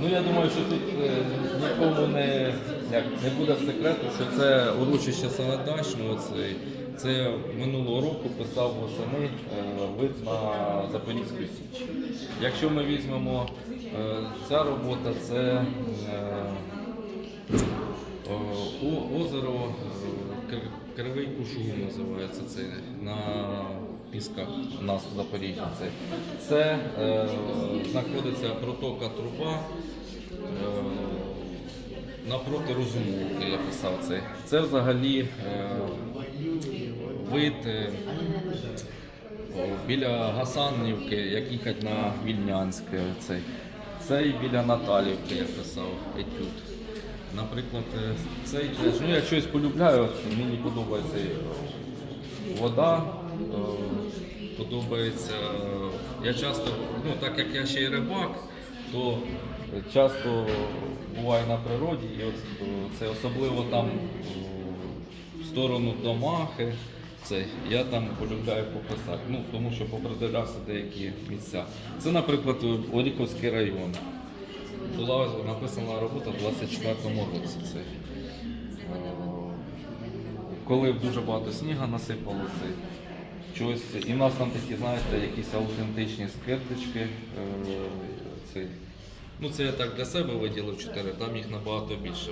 Ну я думаю, що тут е, нікому не, як, не буде секрету, що це урочище Сагайдачного. Це, це минулого року писав восени е, вид на Запорізьку Січ. Якщо ми візьмемо е, ця робота, це озеро Кривий Кушугум називається це на пісках у нас в Запоріжжі. Це, е, знаходиться протока труба. Е, Напроти розумовки я писав це. Це взагалі е, вид е, біля Гасанівки, як їхати на Вільнянське. Цей. Це і біля Наталівки я писав етюд. Наприклад, е, цей ну я щось полюбляю, мені подобається вода, е, подобається. Я часто, ну так як я ще й рибак, то часто буваю на природі, і от е, це особливо там е, в сторону Домахи. Це я там полюбляю пописати, ну тому що попридивлявся деякі місця. Це, наприклад, Оріховський район. Була написана робота в 24-му році. Це. Коли дуже багато снігу насипалося, чогось. І в нас там такі, знаєте, якісь аутентичні скирточки. е, ну це я так для себе виділив чотири, там їх набагато більше.